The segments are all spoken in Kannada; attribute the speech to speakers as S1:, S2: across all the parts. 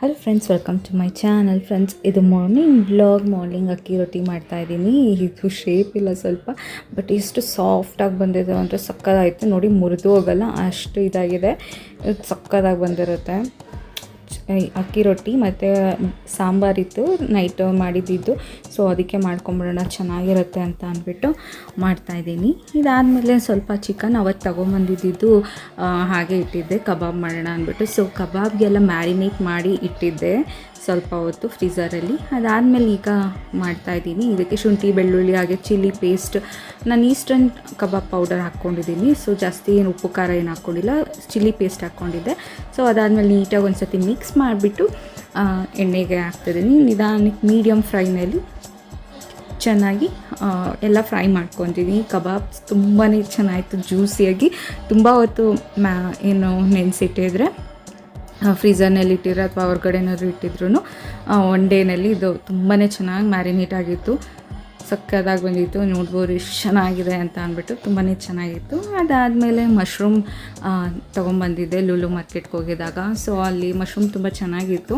S1: Hello friends welcome to my channel friends ಇದು ಮಾರ್ನಿಂಗ್ ಬ್ಲಾಗ್ ಮಾರ್ನಿಂಗ್ ಅಕ್ಕಿ ರೊಟ್ಟಿ ಮಾಡ್ತಾ ಇದ್ದೀನಿ. ಇದು ಶೇಪ್ ಇಲ್ಲ ಸ್ವಲ್ಪ ಬಟ್ ಎಷ್ಟು ಸಾಫ್ಟಾಗಿ ಬಂದಿದೆ ಅಂದರೆ ಸಕ್ಕದಾಯಿತು ನೋಡಿ ಮುರಿದು ಹೋಗಲ್ಲ, ಅಷ್ಟು ಇದಾಗಿದೆ. ಇದು ಸಕ್ಕದಾಗಿ ಬಂದಿರುತ್ತೆ. ಅಕ್ಕಿ ರೊಟ್ಟಿ ಮತ್ತು ಸಾಂಬಾರಿತ್ತು ನೈಟ್ ಮಾಡಿದ್ದಿದ್ದು. ಸೊ ಅದಕ್ಕೆ ಮಾಡ್ಕೊಂಬಿಡೋಣ, ಚೆನ್ನಾಗಿರುತ್ತೆ ಅಂತ ಅಂದ್ಬಿಟ್ಟು ಮಾಡ್ತಾಯಿದ್ದೀನಿ ಇದಾದಮೇಲೆ ಸ್ವಲ್ಪ ಚಿಕನ್ ಅವತ್ತು ತೊಗೊಂಬಂದಿದ್ದು ಹಾಗೆ ಇಟ್ಟಿದ್ದೆ. ಕಬಾಬ್ ಮಾಡೋಣ ಅಂದ್ಬಿಟ್ಟು. ಸೊ ಕಬಾಬ್ಗೆಲ್ಲ ಮ್ಯಾರಿನೇಟ್ ಮಾಡಿ ಇಟ್ಟಿದ್ದೆ. ಸ್ವಲ್ಪ ಹೊತ್ತು ಫ್ರೀಝರಲ್ಲಿ ಅದಾದಮೇಲೆ ಈಗ ಮಾಡ್ತಾಯಿದ್ದೀನಿ ಇದಕ್ಕೆ ಶುಂಠಿ, ಬೆಳ್ಳುಳ್ಳಿ, ಹಾಗೆ ಚಿಲ್ಲಿ ಪೇಸ್ಟ್. ನಾನು ಈಸ್ಟರ್ನ್ ಕಬಾಬ್ ಪೌಡರ್ ಹಾಕ್ಕೊಂಡಿದ್ದೀನಿ. ಸೊ ಜಾಸ್ತಿ ಏನು ಉಪ್ಪು, ಖಾರ ಏನು ಹಾಕ್ಕೊಂಡಿಲ್ಲ. ಚಿಲ್ಲಿ ಪೇಸ್ಟ್ ಹಾಕ್ಕೊಂಡಿದ್ದೆ. ಸೊ ಅದಾದಮೇಲೆ ನೀಟಾಗಿ ಒಂದು ಸತಿ ಮಿಕ್ಸ್ ಮಾಡಿಬಿಟ್ಟು ಎಣ್ಣೆಗೆ ಹಾಕ್ತಿದ್ದೀನಿ. ನಿಧಾನಕ್ಕೆ ಮೀಡಿಯಮ್ ಫ್ರೈನಲ್ಲಿ ಚೆನ್ನಾಗಿ ಎಲ್ಲ ಫ್ರೈ ಮಾಡ್ಕೊತೀನಿ ಕಬಾಬ್ಸ್ ತುಂಬಾ ಚೆನ್ನಾಗಿತ್ತು, ಜ್ಯೂಸಿಯಾಗಿ. ತುಂಬ ಹೊತ್ತು, ಮ್ಯಾ, ಏನು ನೆನೆಸಿಟ್ಟಿದ್ರೆ. ಫ್ರೀಝರ್ನಲ್ಲಿ ಇಟ್ಟಿರೋ ಅಥವಾ ಹೊರಗಡೆ ಏನಾದರೂ ಇಟ್ಟಿದ್ರು ಒನ್ ಡೇನಲ್ಲಿ ಇದು ತುಂಬಾ ಚೆನ್ನಾಗಿ ಮ್ಯಾರಿನೇಟ್ ಆಗಿತ್ತು. ಸಕ್ಕದಾಗಿ ಬಂದಿತ್ತು, ನೋಡ್ಬೋದು ಎಷ್ಟು ಚೆನ್ನಾಗಿದೆ ಅಂತ ಅಂದ್ಬಿಟ್ಟು ತುಂಬಾ ಚೆನ್ನಾಗಿತ್ತು. ಅದಾದಮೇಲೆ ಮಶ್ರೂಮ್ ತೊಗೊಂಬಂದಿದ್ದೆ ಲುಲು ಮಾರ್ಕೆಟ್ಗೆ ಹೋಗಿದಾಗ ಸೊ ಅಲ್ಲಿ ಮಶ್ರೂಮ್ ತುಂಬ ಚೆನ್ನಾಗಿತ್ತು.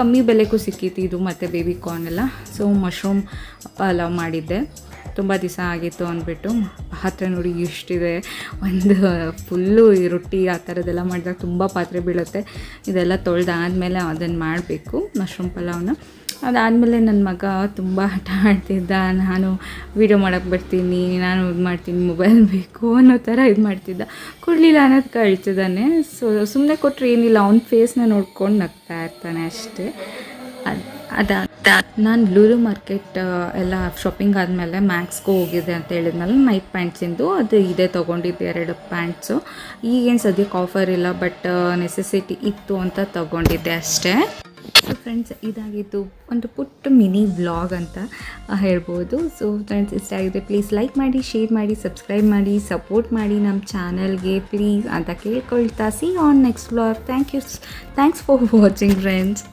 S1: ಕಮ್ಮಿ ಬೆಲೆಗೂ ಸಿಕ್ಕಿತ್ತು ಇದು ಮತ್ತು ಬೇಬಿ ಕಾರ್ನ್ ಎಲ್ಲ. ಸೊ ಮಶ್ರೂಮ್ ಪಲಾವ್ ಮಾಡಿದ್ದೆ. ತುಂಬ ದಿವಸ ಆಗಿತ್ತು ಅಂದ್ಬಿಟ್ಟು ಪಾತ್ರೆ ನೋಡಿ ಇಷ್ಟಿದೆ. ಒಂದು ಫುಲ್ಲು ಈ ರೊಟ್ಟಿ ಆ ಥರದ್ದೆಲ್ಲ ಮಾಡಿದಾಗ ತುಂಬ ಪಾತ್ರೆ ಬೀಳುತ್ತೆ. ಇದೆಲ್ಲ ತೊಳೆದಾದ್ಮೇಲೆ ಅದನ್ನು ಮಾಡಬೇಕು, ಮಶ್ರೂಮ್ ಪಲಾವ್ನ. ಅದಾದಮೇಲೆ ನನ್ನ ಮಗ ತುಂಬ ಆಟ ಆಡ್ತಿದ್ದ ನಾನು ವೀಡಿಯೋ ಮಾಡೋಕ್ಕೆ ಬರ್ತೀನಿ, ನಾನು ಇದು ಮಾಡ್ತೀನಿ ಮೊಬೈಲ್ ಬೇಕು ಅನ್ನೋ ಥರ ಇದು ಮಾಡ್ತಿದ್ದ. ಕೊಡಲಿಲ್ಲ ಅನ್ನೋದು ಕಳ್ತಿದ್ದಾನೆ ಸೊ ಸುಮ್ಮನೆ ಕೊಟ್ಟರೆ ಏನಿಲ್ಲ, ಅವ್ನ ಫೇಸ್ನ ನೋಡ್ಕೊಂಡು ನಗ್ತಾ ಇರ್ತಾನೆ ಅಷ್ಟೇ. ಅದು ಅದ ನಾನು ಬ್ಲೂರು ಮಾರ್ಕೆಟ್ ಎಲ್ಲ ಶಾಪಿಂಗ್ ಆದಮೇಲೆ ಮ್ಯಾಕ್ಸ್ಗೂ ಹೋಗಿದ್ದೆ ಅಂತ ಹೇಳಿದ್ನಲ್ಲ, ನೈಟ್ ಪ್ಯಾಂಟ್ಸಿಂದು, ಅದು ಇದೆ ತೊಗೊಂಡಿದ್ದೆ ಎರಡು ಪ್ಯಾಂಟ್ಸು. ಈಗೇನು ಸದ್ಯಕ್ಕೆ ಆಫರ್ ಇಲ್ಲ ಬಟ್ ನೆಸೆಸಿಟಿ ಇತ್ತು ಅಂತ ತೊಗೊಂಡಿದ್ದೆ ಅಷ್ಟೇ. ಸೊ ಫ್ರೆಂಡ್ಸ್ ಇದಾಗಿತ್ತು ಒಂದು ಪುಟ್ಟ ಮಿನಿ ವ್ಲಾಗ್ ಅಂತ ಹೇಳ್ಬೋದು. ಸೊ ಫ್ರೆಂಡ್ಸ್ ಇಷ್ಟ ಆಗಿದೆ ಪ್ಲೀಸ್ ಲೈಕ್ ಮಾಡಿ ಶೇರ್ ಮಾಡಿ ಸಬ್ಸ್ಕ್ರೈಬ್ ಮಾಡಿ ಸಪೋರ್ಟ್ ಮಾಡಿ ನಮ್ಮ ಚಾನಲ್ಗೆ ಪ್ಲೀಸ್ ಅಂತ ಕೇಳ್ಕೊಳ್ತಾ see on next vlog thank you thanks for watching friends